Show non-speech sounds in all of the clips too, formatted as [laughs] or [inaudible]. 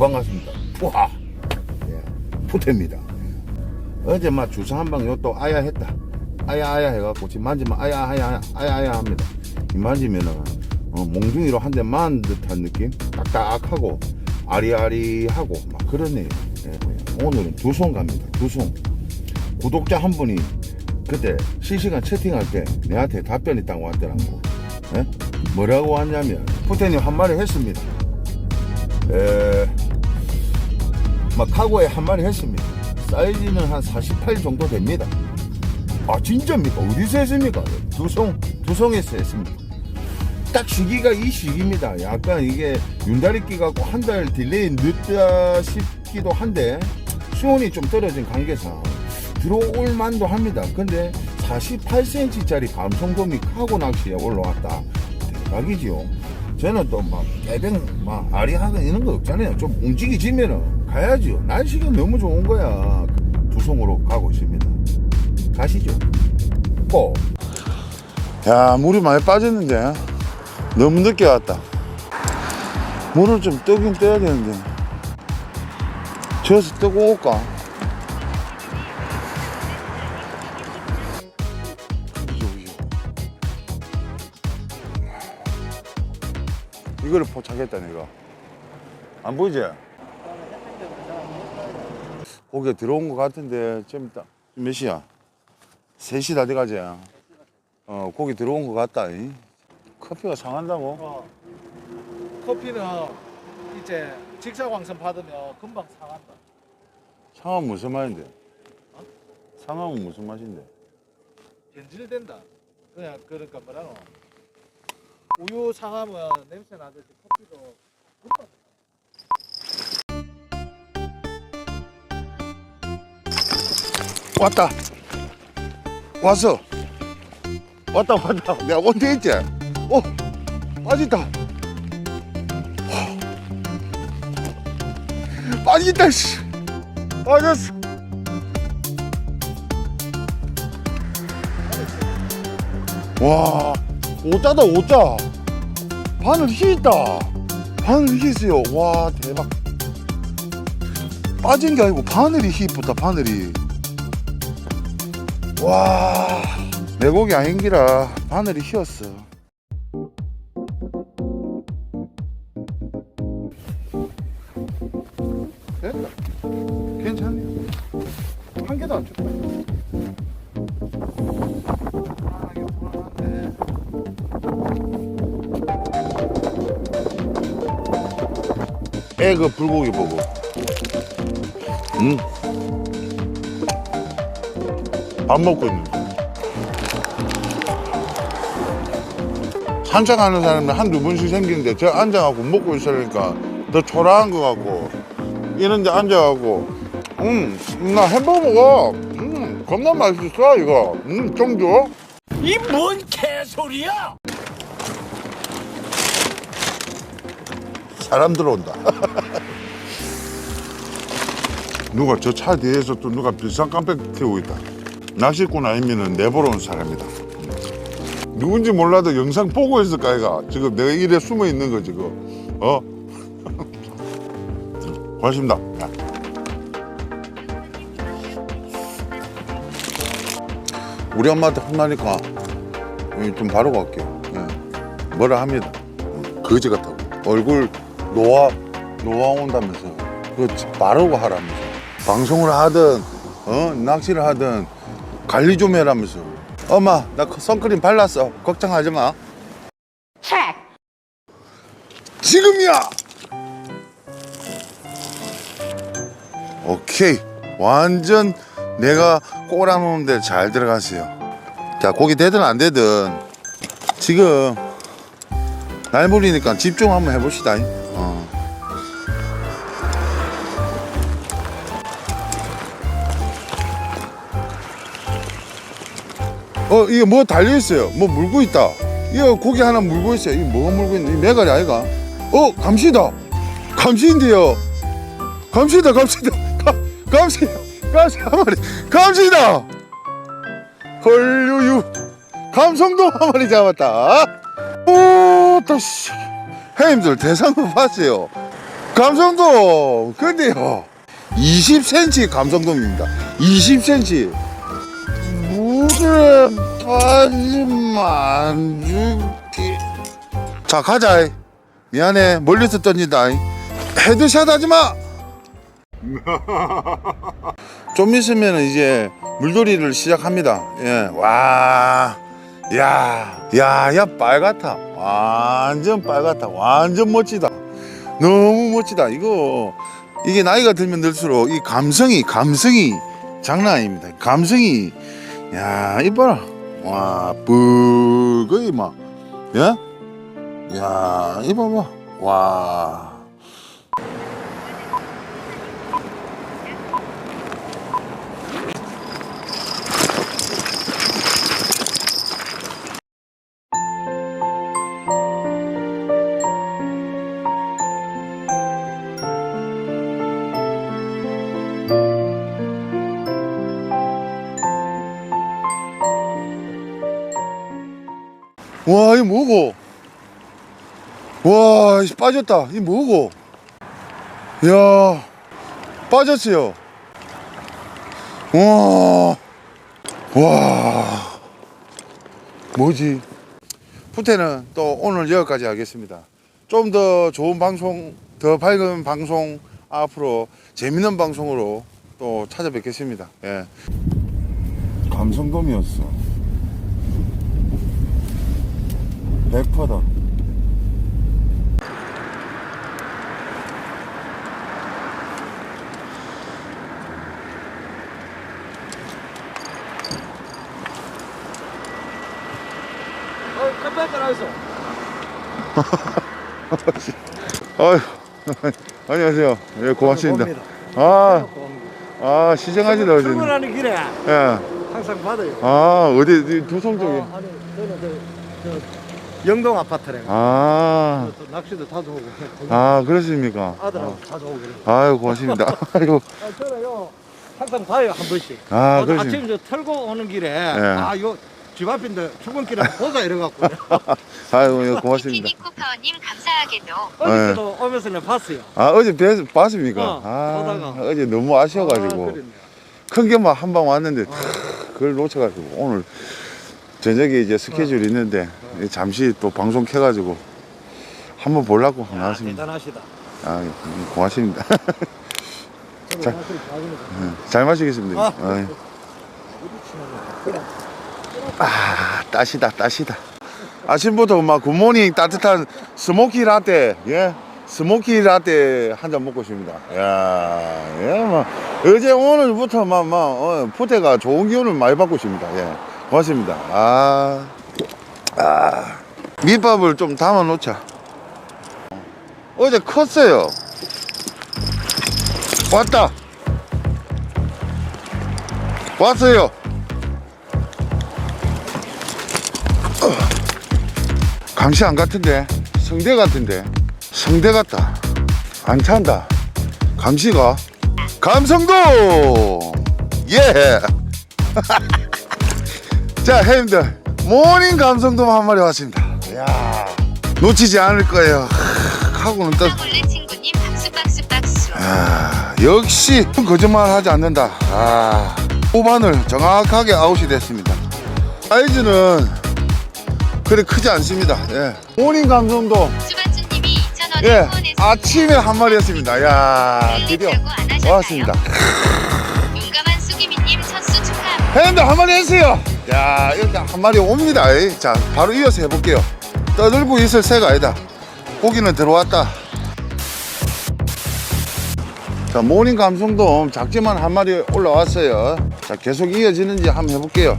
반갑습니다. 푸하. 예, 푸테입니다. 어제 막 주사 한 방 요 또 아야 했다. 아야 아야 해갖고 지금 만지면 아야 아야 아야 아야 합니다. 이 만지면은 어, 몽둥이로 한 대 맞은 듯한 느낌? 딱딱하고 아리아리하고 막 그러네요. 예, 예. 오늘은 두 손 갑니다. 두 손. 구독자 한 분이 그때 실시간 채팅할 때 내한테 답변이 딱 왔더라고. 예? 뭐라고 왔냐면 푸테님 한 마리 했습니다. 에, 막 카고에 한 마리 했습니다. 사이즈는 한 48 정도 됩니다. 아 진짜입니까? 어디서 했습니까? 두송 두송에서 했습니다. 딱 시기가 이 시기입니다. 약간 이게 윤다리 끼 갖고 한 달 딜레이 늦다 싶기도 한데 수온이 좀 떨어진 관계상 들어올 만도 합니다. 근데 48cm짜리 감성돔이 카고 낚시에 올라왔다. 대박이지요. 저는 또막 깨병 막 아리하가 이런 거 없잖아요. 좀 움직이지면은 가야죠. 날씨가 너무 좋은 거야. 두송으로 가고 있습니다. 가시죠. 꼭. 야 물이 많이 빠졌는데 너무 늦게 왔다. 물을 좀 뜨긴 떠야 되는데 저어서 뜨고 올까? 이거를 포착했다 내가 안 보이지? 고개 들어온 것 같은데 좀 이따 몇 시야? 3시 다 돼가지 어 고기 들어온 것 같다 이. 커피가 상한다고? 어, 커피는 이제 직사광선 받으면 금방 상한다. 상하면 무슨 말인데? 상하면 무슨 맛인데? 변질된다. 그냥 그러니까 뭐라노. 우유 상하면 냄새 나듯이 커피도 금방. 왔다. 왔어. 왔다 왔다. 내가 온데 있지? 어 빠진다. 와. 빠진다 씨. 빠졌어. 와 오자다 오자. 바늘 휘있다. 바늘 휘있어요. 와 대박. 빠진 게 아니고 바늘이 휘있다 바늘이 와, 내 고기 아닌기라 바늘이 휘었어. 됐다. 괜찮네. 한 개도 안 쳤다. 애그 불고기 보고. 음. 밥 먹고 있는 거. 산책하는 사람이 한두 번씩 생기는데 저 앉아갖고 먹고 있으니까 더 초라한 것 같고 이런 데 앉아갖고 음, 나 햄버거 먹어. 음, 겁나 맛있어 이거. 음, 좀 줘. 이뭔 개소리야! 사람 들어온다. [laughs] 누가 저 차 뒤에서 또 누가 비싼 깜빡 태우고 있다. 낚시꾼 아니면은 내보러 온 사람이다. 누군지 몰라도 영상 보고 있을 까이가 지금 내가 이래 숨어 있는 거 지금 어 [laughs] 고맙습니다. 야. 우리 엄마한테 혼나니까 예, 좀 바르고 갈게요. 예. 뭐라 합니다. 거지 같다고 얼굴 노화 노화 온다면서 그 바르고 하라면서 방송을 하든 어 낚시를 하든 관리 좀 해라면서. 엄마 나 선크림 발랐어. 걱정하지 마. 지금이야! 오케이. 완전 내가 꼬라놓는데 잘 들어갔어요. 자 고기 되든 안 되든. 지금 날 물리니까 집중 한번 해봅시다. 어. 어, 이게 뭐 달려 있어요. 뭐 물고 있다. 이거 고기 하나 물고 있어요. 이거 뭐가 물고 있는, 이 메가리 아이가? 어, 감시다. 감시인데요. 감시다, 감시다. 감, 감시, 감시 한 마리. 감시다! 헐유유. 감성도 한 마리 잡았다. 오, 다시. 형님들 대상어 봤어요. 감성돔 근데요 20cm 감성돔입니다 20cm 물에 빠지면 죽기 자 가자 미안해 멀리서 던진다 헤드샷 하지 마 [laughs] 좀 있으면 이제 물놀이를 시작합니다 예, 와 야, 야, 야, 빨갛다. 완전 빨갛다. 완전 멋지다. 너무 멋지다. 이거, 이게 나이가 들면 들수록 이 감성이, 감성이 장난 아닙니다. 감성이, 야, 이봐라. 와, 붉어이 막, 예? 야, 이봐봐. 와. 와, 이 뭐고? 와, 이 빠졌다. 이 뭐고? 야, 빠졌어요. 와, 와, 뭐지? 후퇴는 또 오늘 여기까지 하겠습니다. 좀 더 좋은 방송, 더 밝은 방송 앞으로 재밌는 방송으로 또 찾아뵙겠습니다. 예. 감성돔이었어. 100%다. 어, 깜빡 하겠어. 아유, 안녕하세요. 예, 고맙습니다. 아, 아, 시청하시다, 어제. 출근하는 길에 예. 항상 받아요. 아, 어디, 어디 두성 쪽에. 어, 아니, 저는 저, 저 영동 아파트래. 아, 또 낚시도 자주 오고. 아, 그렇습니까? 아들하고 자주 오고 그래. 아유, 고맙습니다. [laughs] 아이고, 아, 저는요 항상 봐요 한 번씩. 아, 어, 그러시 아침 저 털고 오는 길에 예. 아요 집 앞인데 출근길에 보자 이래갖고 [laughs] 아이고, 예, 고맙습니다. [laughs] 피니코파원님 감사하게도 어디서도 오면서 내가 봤어요. 아, 어제 뵀, 봤습니까? 어, 아, 보다가. 어제 너무 아, 아쉬워가지고. 그랬네. 큰 게만 한 방 왔는데, 그걸 놓쳐가지고. 오늘 저녁에 이제 스케줄 이 있는데, 잠시 또 방송 켜가지고, 한번 보려고 아, 나왔습니다. 대단하시다. 아, 음, 고맙습니다. 자. 음, 잘 마시겠습니다. 아. 아이. 아, 따시다, 따시다. 아침부터 막 굿모닝 따뜻한 스모키 라떼, 예? 스모키 라떼 한 잔 먹고 있습니다. 야, 예, 뭐, 어제 오늘부터 막, 막, 어, 푸테가 좋은 기운을 많이 받고 있습니다. 예. 고맙습니다. 아, 아. 밑밥을 좀 담아 놓자. 어제 컸어요. 왔다. 왔어요. 강시 안 같은데 성대 같은데 성대 같다 안 찬다 감시가 감성도 예. [laughs] 자 형님들 모닝 감성도 한 마리 왔습니다. 야 놓치지 않을 거예요. 하고는 또 몰래 친구님 박수 박수 박수 아, 역시 거짓말 하지 않는다. 아, 후반을 정확하게 아웃이 됐습니다. 사이즈는 그리 크지 않습니다. 예. 모닝 감성도 수반주님이 2,000원을 예 후원했습니다. 아침에 한 마리였습니다. 야 드디어 별거 안 하셨나요? 왔습니다. 용감한 수기미님 첫수 축하합니다. 형님들 한 마리 했어요. 야 이렇게 한 마리 옵니다. 자 바로 이어서 해볼게요. 떠들고 있을 새가 아니다. 고기는 들어왔다. 자 모닝 감성돔 작지만 한 마리 올라왔어요. 자 계속 이어지는지 한번 해볼게요.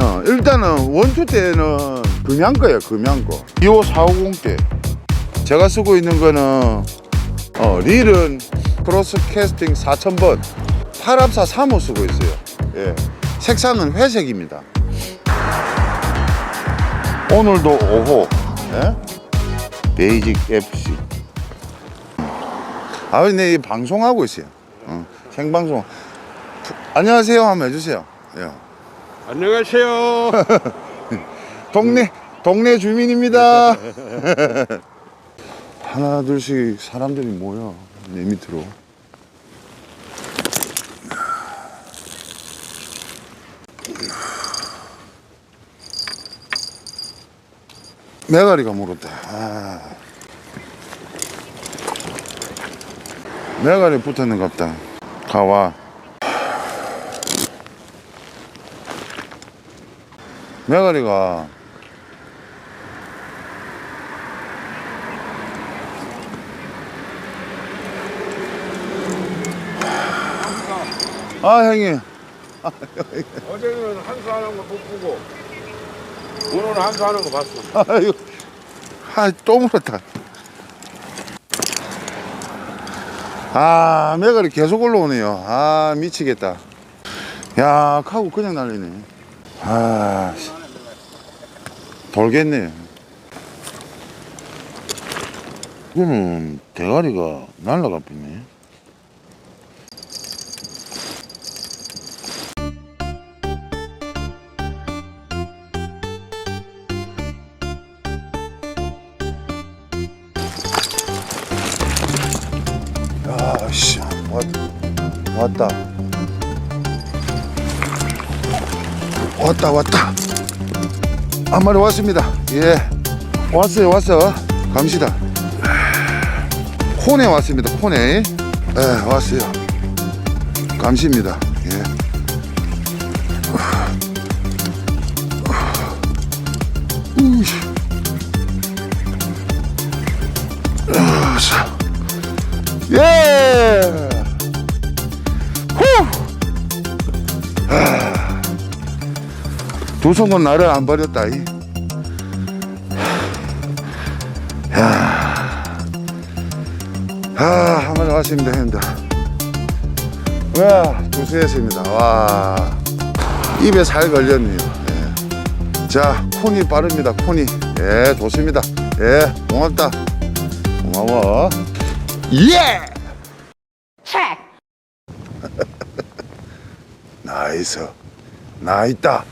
어, 일단은 원투 때는 금양 거예요. 금양 거. 25450 때. 제가 쓰고 있는 거는 어, 릴은 크로스 캐스팅 4000번 8합사 3호 쓰고 있어요. 예. 색상은 회색입니다. 오늘도 5호. 예? 베이직 FC. 아, 근데 이 방송하고 있어요. 어, 생방송. 푸- 안녕하세요 한번 해주세요. 예. 안녕하세요. [laughs] [laughs] 하나 둘씩 사람들이 모여 내 밑으로 메가리가 물었다 아. 메가리 붙었는 갑다. 가와. 메가리가. 아 형님. 어제는 한수 하는 거못 보고 오늘은 한수하는 거 봤어. [laughs] 아유 아또 물었다. 아 메가리 계속 올라오네요. 아 미치겠다. 야 카고 그냥 날리네. 아 씨. 돌겠네. 이거는 대가리가 날라가 버네 왔다 왔다 왔다. 한 마리 왔습니다. 예. 왔어요 왔어. 갑시다. 콘에 왔습니다 콘에 예 왔어요. 감시입니다. 예. 우 두 손은 나를 안 버렸다. 이. 야. 아, 한 마리 왔습니다, 형님들. 와, 두수했습니다. 와. 입에 살 걸렸네요. 예. 자, 콘이 빠릅니다, 콘이. 예, 좋습니다. 예, 고맙다. 고마워. 예! [laughs] 나이스. 나 있다.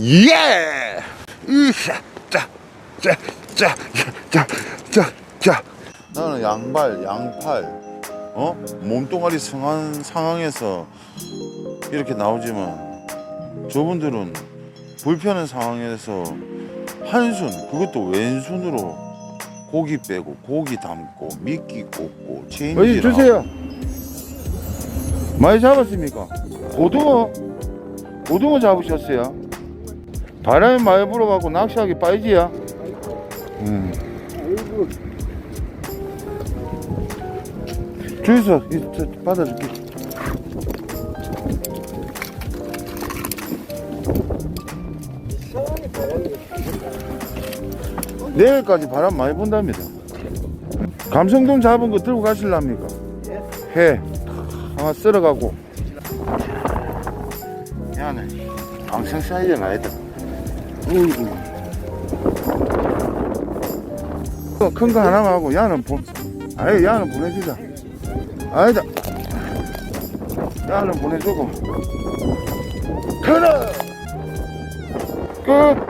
예! 으쌰. 자, 자, 자, 자, 자, 자. 나는 양발, 양팔, 어? 몸뚱아리 상한 상황에서 이렇게 나오지만 저분들은 불편한 상황에서 한 손, 그것도 왼손으로 고기 빼고 고기 담고 미끼 꽂고 체인지 어이 주세요. 많이 잡았습니까? 고등어 고등어 잡으셨어요? 바람이 많이 불어갖고 낚시하기 빠이지야. 음. 주이소 이, 저, 받아줄게. 내일까지 바람 많이 분답니다. 감성돔 잡은 거 들고 가실랍니까? 해. 하나 쓸어가고. 야네 방생 사이즈는 아니다 큰 거 하나만 하고 야는 보, 아예 야는 보내주자. 아니다. 야는 보내주고. 가라. 끝.